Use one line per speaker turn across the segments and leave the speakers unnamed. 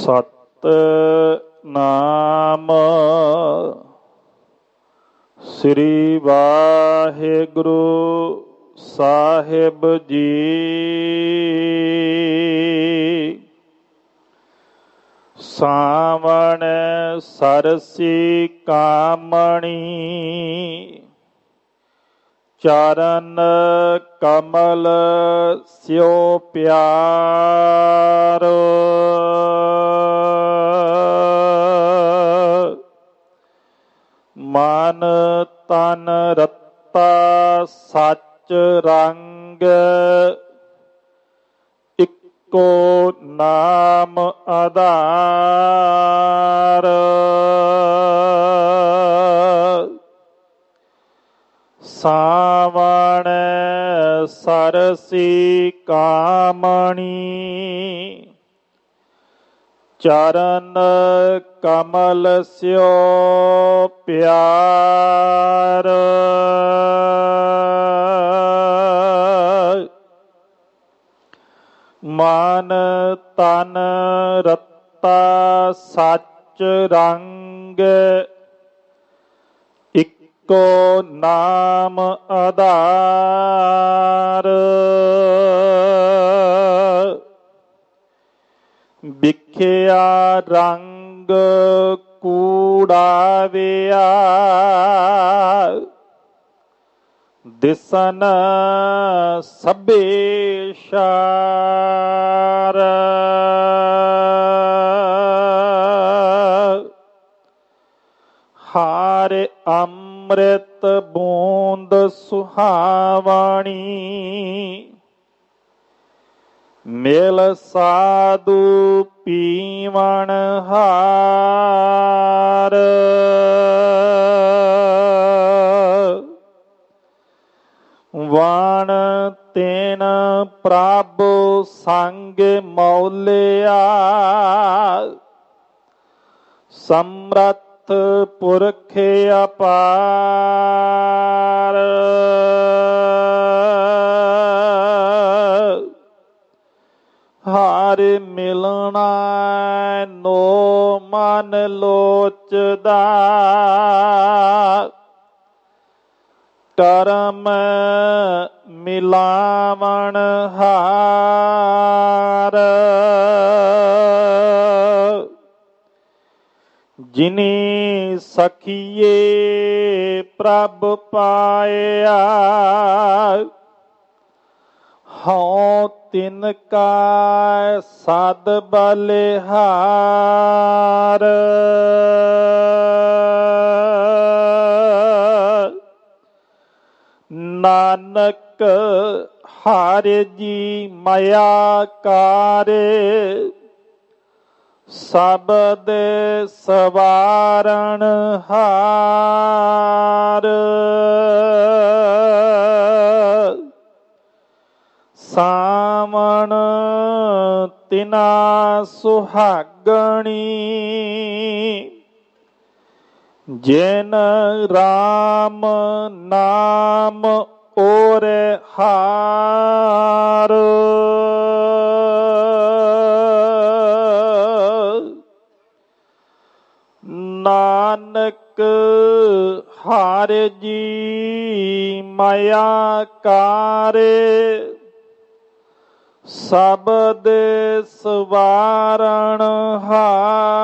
ਸਤ ਨਾਮ ਸ੍ਰੀ ਵਾਹਿਗੁਰੂ ਸਾਹਿਬ ਜੀ ਸਾਵਣ ਸਰਸੀ ਕਾਮਣੀ ਚਰਨ ਕਮਲ ਸਿਓ ਪਿਆਰ ਕੋ ਨਾਮ ਆਧਾਰ। ਸਾਵਣ ਸਰਸੀ ਕਾਮਣੀ ਚਰਨ ਕਮਲ ਸਿਓ ਪਿਆਰ। ਮਨ ਤਨ ਰਤਾ ਸੱਚ ਰੰਗ ਇੱਕੋ ਨਾਮ ਆਧਾਰ। ਵਿਖਿਆ ਰੰਗ ਕੂੜਾਵਿਆ ਦਿਸਨ ਸਭੇ ਸ਼ਾਰ। ਹਾਰ ਅੰਮ੍ਰਿਤ ਬੂੰਦ ਸੁਹਾਵਣੀ ਮੇਲ ਸਾਧੂ ਪੀਵਣ ਹਾਰ। ਵਾਣ ਤੈਨ ਪ੍ਰਭ ਸੰਗ ਮੌਲਿਆ। ਸਮਰੱਥ ਪੁਰਖ ਅਪਾਰ। ਹਰ ਮਿਲਣਾ ਨੋ ਮਨ ਲੋਚਦਾ। ਕਰਮ ਮਿਲਾਵਣ ਹਾਰ। ਜਿਨੀ ਸਖੀਏ ਪ੍ਰਭ ਪਾਇਆ ਹਉ ਤਿਨ ਕਾ ਸਦ ਬਲਿਹਾਰ। ਨਾਨਕ ਹਰ ਜੀ ਮਾਇਆ ਕਾਰੇ ਸਬਦ ਸਵਾਰਣ ਹਾਰ। ਸਾਮਣ ਤਿਨਾ ਸੁਹਾਗਣੀ ਜਿਨ RAM ਨਾਮ ਓਰੇ ਹਾਰ। ਨਾਨਕ ਹਰ ਜੀ ਮਾਇਆ ਕਾਰੇ ਸਬਦ ਸਵਾਰਣ ਹਾਰ।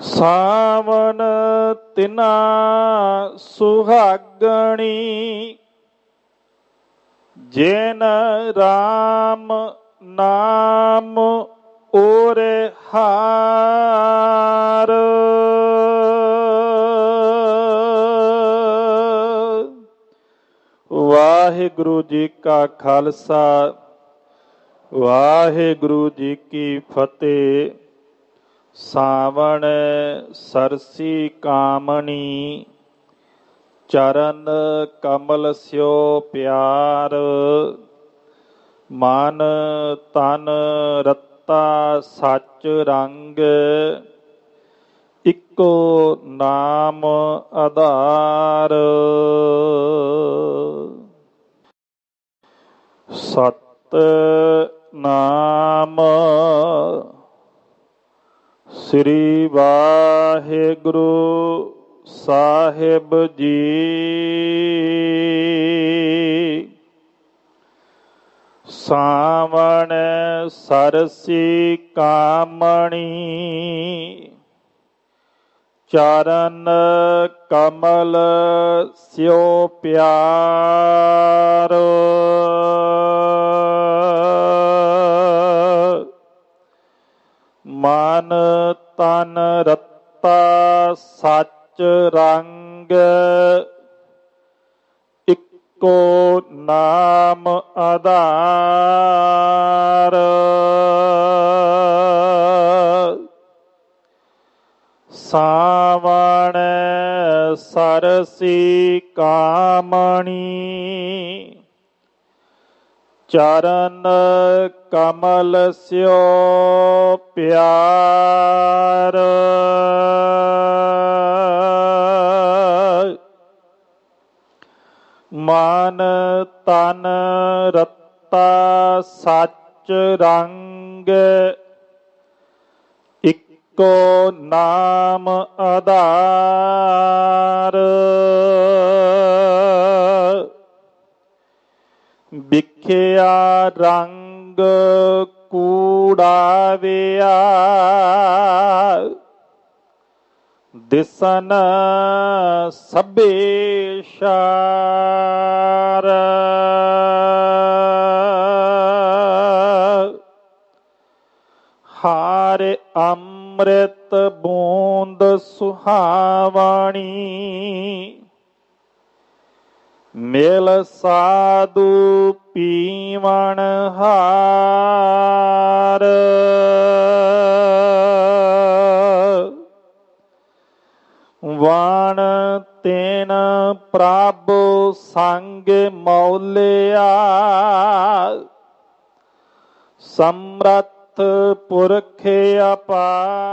ਸਾਵਨ ਤਿਨਾ ਸੁਹਾਗਣੀ, ਜਿਨ RAM ਨਾਮ ਓਰੇ ਹਾਰ। ਵਾਹਿਗੁਰੂ ਜੀ ਕਾ ਖਾਲਸਾ, ਵਾਹਿਗੁਰੂ ਜੀ ਕੀ ਫਤਿਹ। ਸਾਵਣ ਸਰਸੀ ਕਾਮਣੀ, ਚਰਨ ਕਮਲ ਸਿਓ ਪਿਆਰ, ਮਨ ਤਨ ਰੱਤਾ ਸੱਚ ਰੰਗ, ਇੱਕੋ ਨਾਮ ਆਧਾਰ। ਸਤ ਨਾਮ ਸ੍ਰੀ ਵਾਹਿਗੁਰੂ ਸਾਹਿਬ ਜੀ। ਸਾਵਣ ਸਰਸੀ ਕਾਮਣੀ ਚਰਨ ਕਮਲ ਸਿਓ ਪਿਆਰ। ਮਨ ਤਨ ਰਤਾ ਸੱਚ ਰੰਗ ਇੱਕੋ ਨਾਮ ਆਧਾਰ। ਸਾਵਣ ਸਰਸੀ ਕਾਮਣੀ ਚਰਨ ਕਮਲ ਸਿਓ ਪਿਆਰ। ਮਨ ਤਨ ਰੱਤਾ ਸੱਚ ਰੰਗ ਇੱਕੋ ਨਾਮ ਆਧਾਰ। ਵਿਖਿਆ ਰੰਗ ਕੂੜਾਵਿਆ। ਦਿਸਨ ਸਭੇ ਸ਼ਾਰ। ਹਾਰ ਅੰਮ੍ਰਿਤ ਬੂੰਦ ਸੁਹਾਵਣੀ। ਮਿਲ ਸਾਧੂ ਪੀਵਣ ਹਾਰ। ਵਾਣ ਤੇਨ ਪ੍ਰਭ ਸੰਗ ਮੌਲਿਆ। ਸਮਰੱਥ ਪੁਰਖ ਅਪਾ